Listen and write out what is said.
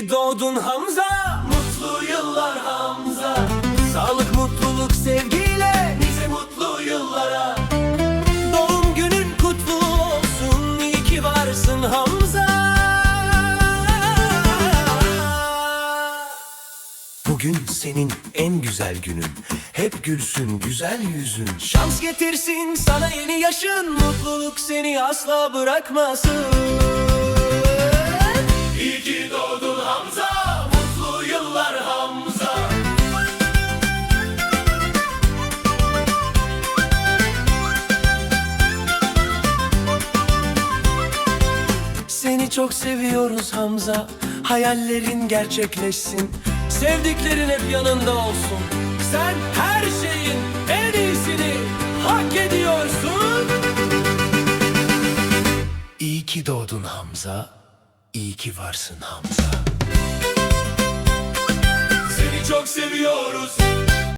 doğdun Hamza. Mutlu yıllar Hamza. Sağlık, mutluluk, sevgiyle Nice mutlu yıllara. Doğum günün kutlu olsun İyi ki varsın Hamza. Bugün senin en güzel günün. Hep gülsün güzel yüzün. Şans getirsin sana yeni yaşın. Mutluluk seni asla bırakmasın çok seviyoruz Hamza. Hayallerin gerçekleşsin. Sevdiklerin hep yanında olsun. Sen her şeyin en iyisini hak ediyorsun. İyi ki doğdun Hamza. İyi ki varsın Hamza. Seni çok seviyoruz